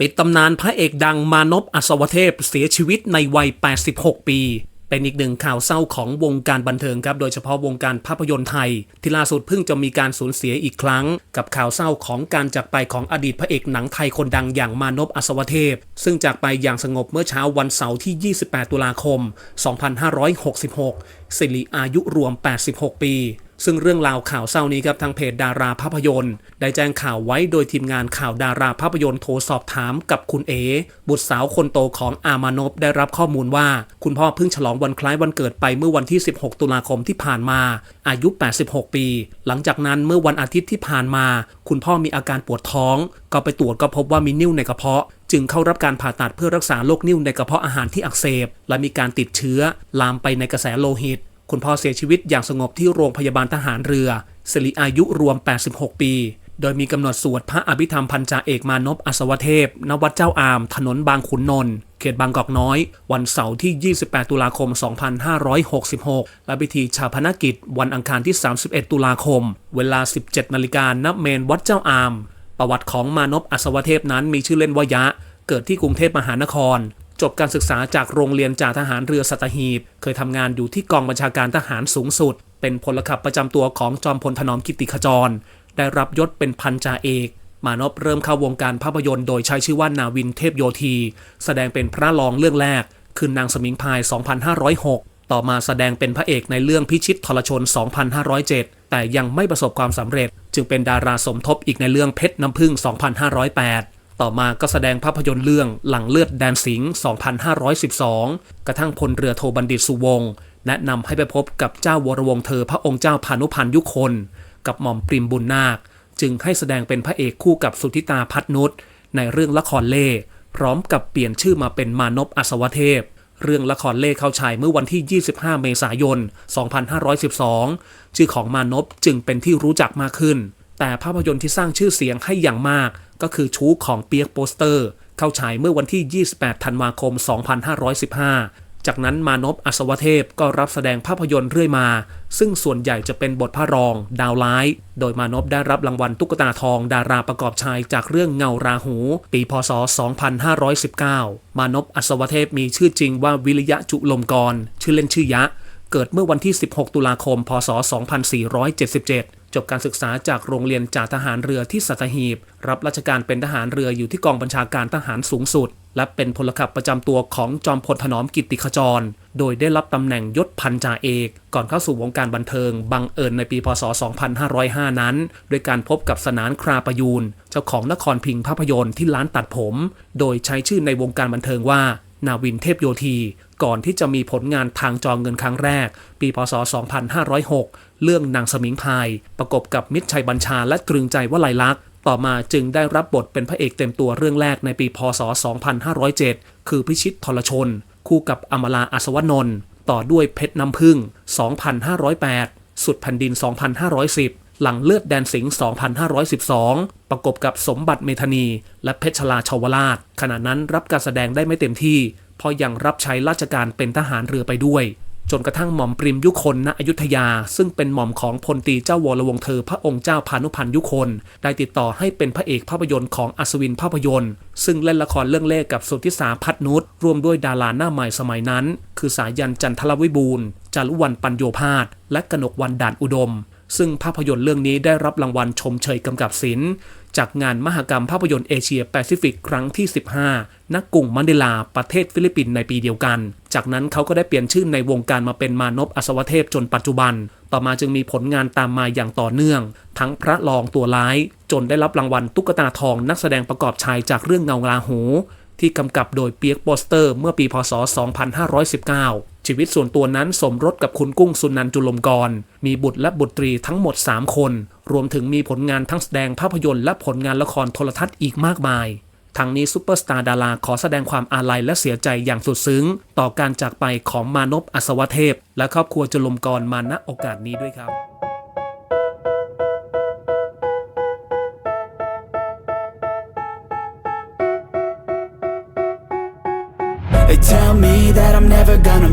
ปิดตำนานพระเอกดังมานพอัศวเทพเสียชีวิตในวัย 86 ปี เป็นอีกหนึ่งข่าวเศร้าของวงการบันเทิงครับ โดยเฉพาะวงการภาพยนตร์ไทย ที่ล่าสุดเพิ่งจะมีการสูญเสียอีกครั้ง กับข่าวเศร้าของการจากไปของอดีตพระเอกหนังไทยคนดังอย่างมานพอัศวเทพ ซึ่งจากไปอย่างสงบเมื่อเช้าวันเสาร์ที่ 28 ตุลาคม 2566 สิริอายุรวม 86 ปี ซึ่งเรื่องราวข่าวเศร้านี้ครับทางเพจดาราภาพยนตร์ ได้แจ้งข่าวไว้โดยทีมงานข่าวดาราภาพยนตร์โทรสอบถามกับคุณเอ บุตรสาวคนโตของอามานพได้รับข้อมูลว่า คุณพ่อเพิ่งฉลองวันคล้ายวันเกิดไปเมื่อวันที่ 16 ตุลาคมที่ผ่านมา อายุ 86 ปี หลังจากนั้นเมื่อวันอาทิตย์ที่ผ่านมา คุณพ่อมีอาการปวดท้อง ก็ไปตรวจก็พบว่ามีนิ่วในกระเพาะจึงเข้ารับการผ่าตัดเพื่อรักษาโรคนิ่วในกระเพาะอาหารที่อักเสบ และมีการติดเชื้อ ลามไปในกระแสโลหิต คุณพ่อเสียชีวิตอย่างสงบที่โรงพยาบาลทหารเรือสิริอายุรวม 86 ปี โดยมีกำหนดสวดพระอภิธรรมพันจาเอกมานพอัศวเทพ ณ วัดเจ้าอาม ถนนบางขุนนนท์ เขตบางกอกน้อย วันเสาร์ที่ 28 ตุลาคม 2566 และพิธีชาพนกิจ วันอังคารที่ 31 ตุลาคม เวลา 17 นาฬิกาณเมนวัดเจ้าอาม ประวัติของมานพอัศวเทพนั้นมีชื่อเล่นว่ายะ เกิดที่กรุงเทพมหานคร จบการศึกษาจากโรงเรียนจ่าทหารเรือสัตหีบ เคยทำงานอยู่ที่กองบัญชาการทหารสูงสุด เป็นพลขับประจำตัวของจอมพลถนอมกิติขจร ได้รับยศเป็นพันจ่าเอก มานพเริ่มเข้าวงการภาพยนตร์โดยใช้ชื่อว่านาวินเทพโยธี แสดงเป็นพระรองเรื่องแรก คือนางสมิงพาย 2506 ต่อมาแสดงเป็นพระเอกในเรื่องพิชิตทรชน 2507 แต่ยังไม่ประสบความสำเร็จ จึงเป็นดาราสมทบอีกในเรื่องเพชรน้ำพึ่ง 2508 ต่อมาก็แสดงภาพยนตร์เรื่องหลังเลือดแดนสิงห์2512 กระทั่งพลเรือโทบัณฑิตสุวงศ์แนะนำให้ไปพบกับเจ้าวรวงเธอพระองค์เจ้าพานุพันธ์ยุคน กับหม่อมปริมบุญนาค จึงให้แสดงเป็นพระเอกคู่กับสุธิตาพัฒนุชในเรื่องละครเล่พร้อมกับเปลี่ยนชื่อมาเป็นมานพอัศวเทพ เรื่องละครเล่เข้าฉายเมื่อวันที่ 25 เมษายน 2512 ชื่อของมานพจึงเป็นที่รู้จักมากขึ้น แต่ภาพยนตร์ที่สร้างชื่อเสียงให้อย่างมาก ก็คือชู้ของเปียกโปสเตอร์ เข้าฉายเมื่อวันที่ 28 ธันวาคม 2515 จากนั้นมานพอัศวเทพก็รับแสดงภาพยนตร์เรื่อยมา ซึ่งส่วนใหญ่จะเป็นบทพระรอง ดาวร้าย โดยมานพได้รับรางวัลตุ๊กตาทอง ดาราประกอบชายจากเรื่องเงาราหู ปีพศ 2519 มานพอัศวเทพมีชื่อจริงว่าวิริยะจุลมกร ชื่อเล่นชื่อยะ เกิดเมื่อวันที่ 16 ตุลาคม พศ 2477 จบการศึกษาจากโรงเรียนจ่าทหารเรือที่สัตหีบ รับราชการเป็นทหารเรืออยู่ที่กองบัญชาการทหารสูงสุด และเป็นพลขับประจำตัวของจอมพลถนอมกิติขจร โดยได้รับตำแหน่งยศพันจ่าเอก ก่อนเข้าสู่วงการบันเทิง บังเอิญในปี พศ 2505 นั้นด้วยการพบกับสนานคราประยูน เจ้าของนครพิงค์ภาพยนตร์ที่ร้านตัดผม โดยใช้ชื่อในวงการบันเทิงว่า นาวินเทพโยธี ก่อนที่จะมีผลงานทางจอเงินครั้งแรก ปีพศ 2506 เรื่องนางสมิงพาย ประกบกับมิตรชัยบัญชาและตรึงใจวลัยลักษณ์ต่อมาจึงได้รับบทเป็นพระเอกเต็มตัวเรื่องแรกในปีพศ 2507 คือพิชิตทรชน คู่กับอมราอัศวนนท์ต่อด้วยเพชรน้ำพึ่ง 2508 สุดแผ่นดิน 2510 หลังเลือดแดนสิงห์2512 ประกบกับสมบัติเมธานี และเพชรลาชาวราช ขณะนั้นรับการแสดงได้ไม่เต็มที่ เพราะยังรับใช้ราชการเป็นทหารเรือไปด้วย จนกระทั่งหม่อมปริมยุคนณอยุธยา ซึ่งเป็นหม่อมของพลตีเจ้าวรวงเธอพระองค์เจ้าพานุพันธ์ยุคน ได้ติดต่อให้เป็นพระเอกภาพยนตร์ของอัศวินภาพยนตร์ ซึ่งเล่นละครเรื่องเล่กับสุทธิสาพัฒนุชร่วมด้วยดาราหน้าใหม่สมัยนั้น คือสายันจันทรวิบูลย์จารุวรรณปัญโยพาสและกนกวันด่านอุดม ซึ่งภาพยนตร์เรื่องนี้ได้รับรางวัลชมเชยกำกับศิลป์ จากงานมหกรรมภาพยนตร์เอเชียแปซิฟิกครั้งที่ 15 ณ กรุงมันเดลา ประเทศฟิลิปปินส์ในปีเดียวกัน จากนั้นเขาก็ได้เปลี่ยนชื่อในวงการมาเป็นมานพอัศวเทพจนปัจจุบัน ต่อมาจึงมีผลงานตามมาอย่างต่อเนื่อง ทั้งพระรองตัวร้าย จนได้รับรางวัลตุ๊กตาทองนักแสดงประกอบชายจากเรื่องเงาลาหูที่กำกับโดยเปียกโปสเตอร์เมื่อปีพศ 2519 ชีวิตส่วนตัวนั้นสมรสกับคุณกุ้งสุนันท์จุลมกร มีบุตรและบุตรีทั้งหมด 3 คน รวมถึงมีผลงานทั้งแสดงภาพยนตร์และผลงานละครโทรทัศน์อีกมากมายทั้งนี้ซูเปอร์สตาร์ดาราขอแสดงความอาลัยและเสียใจอย่างสุดซึ้ง ต่อการจากไปของมานพอัศวเทพ และครอบครัวจุลมกรมาณโอกาสนี้ด้วยครับ They tell me that I'm never gonna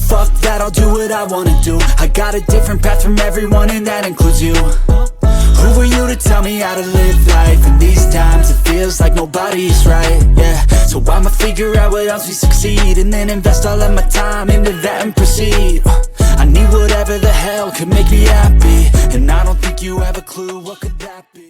Fuck that, I'll do what I wanna do. I got a different path from everyone and that includes you. Who are you to tell me how to live life? In these times, it feels like nobody's right, yeah. So I'ma figure out what else we succeed And then invest all of my time into that and proceed. I need whatever the hell could make me happy. And I don't think you have a clue what could that be